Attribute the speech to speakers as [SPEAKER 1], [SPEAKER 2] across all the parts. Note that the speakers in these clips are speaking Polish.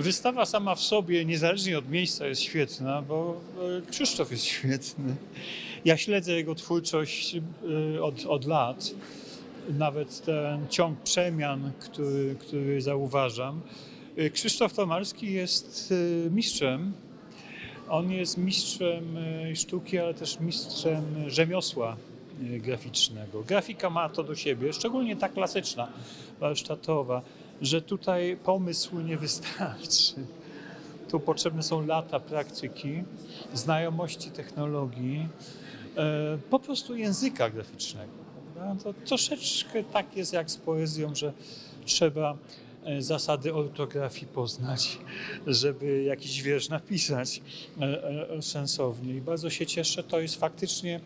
[SPEAKER 1] Wystawa sama w sobie, niezależnie od miejsca, jest świetna, bo Krzysztof jest świetny. Ja śledzę jego twórczość e, od, od lat. Nawet ten ciąg przemian, który, który zauważam. E, Krzysztof Tomalski jest e, mistrzem. On jest mistrzem sztuki, ale też mistrzem rzemiosła graficznego. Grafika ma to do siebie, szczególnie ta klasyczna, warsztatowa, że tutaj pomysł nie wystarczy. Tu potrzebne są lata praktyki, znajomości technologii, e, po prostu języka graficznego. To troszeczkę tak jest jak z poezją, że trzeba e, zasady ortografii poznać, żeby jakiś wiersz napisać e, sensownie. I bardzo się cieszę, to jest faktycznie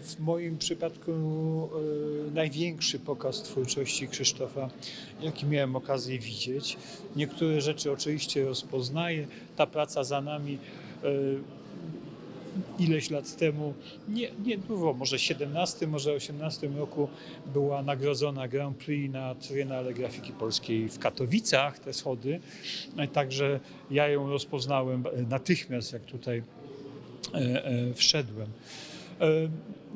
[SPEAKER 1] w moim przypadku e, największy pokaz twórczości Krzysztofa, jaki miałem okazję widzieć. Niektóre rzeczy oczywiście rozpoznaję. Ta praca za nami e, ileś lat temu, nie, nie było, może 17, może 18 roku była nagrodzona Grand Prix na Triennale Grafiki Polskiej w Katowicach, te schody. E, Także ja ją rozpoznałem e, natychmiast, jak tutaj e, e, wszedłem. E,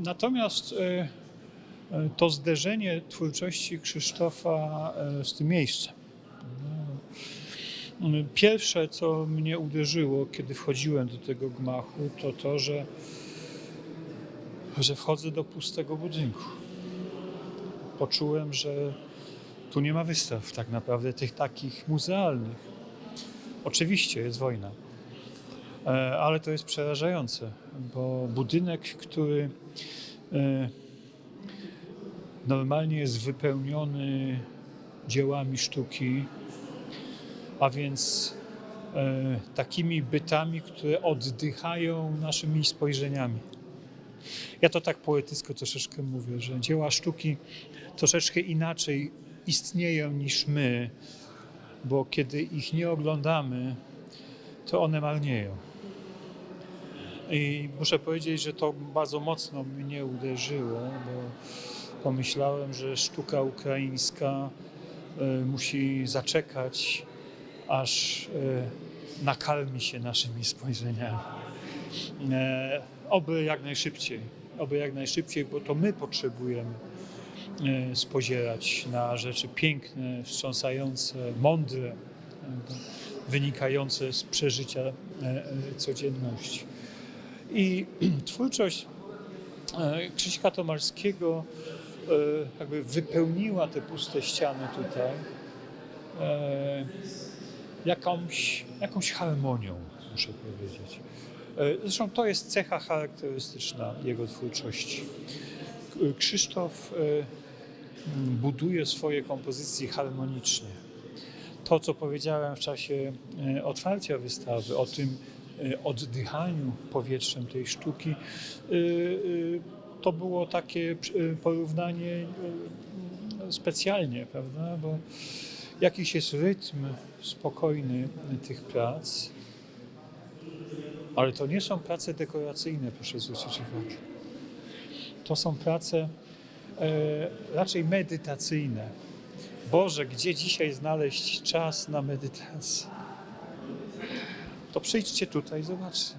[SPEAKER 1] Natomiast e, e, to zderzenie twórczości Krzysztofa z tym miejscem. No, Pierwsze, co mnie uderzyło, kiedy wchodziłem do tego gmachu, to to, że, że wchodzę do pustego budynku. Poczułem, że tu nie ma wystaw tak naprawdę tych takich muzealnych. Oczywiście jest wojna, ale to jest przerażające, bo budynek, który e, normalnie jest wypełniony dziełami sztuki, a więc e, takimi bytami, które oddychają naszymi spojrzeniami. Ja to tak poetycko troszeczkę mówię, że dzieła sztuki troszeczkę inaczej istnieją niż my, bo kiedy ich nie oglądamy, to one marnieją. I muszę powiedzieć, że to bardzo mocno mnie uderzyło, bo pomyślałem, że sztuka ukraińska e, musi zaczekać, aż e, nakarmi się naszymi spojrzeniami. E, Oby jak najszybciej, oby jak najszybciej, bo to my potrzebujemy spozierać na rzeczy piękne, wstrząsające, mądre, wynikające z przeżycia codzienności. I twórczość e, Krzyśka Tomalskiego e, jakby wypełniła te puste ściany tutaj e, jakąś, jakąś harmonią, muszę powiedzieć. Zresztą to jest cecha charakterystyczna jego twórczości. Krzysztof buduje swoje kompozycje harmonicznie. To, co powiedziałem w czasie otwarcia wystawy, o tym oddychaniu powietrzem tej sztuki, e, e, to było takie porównanie specjalnie, prawda? Bo jakiś jest rytm spokojny tych prac, ale to nie są prace dekoracyjne, proszę zwrócić uwagę. To są prace e, raczej medytacyjne. Boże, gdzie dzisiaj znaleźć czas na medytację? To przyjdźcie tutaj zobaczcie.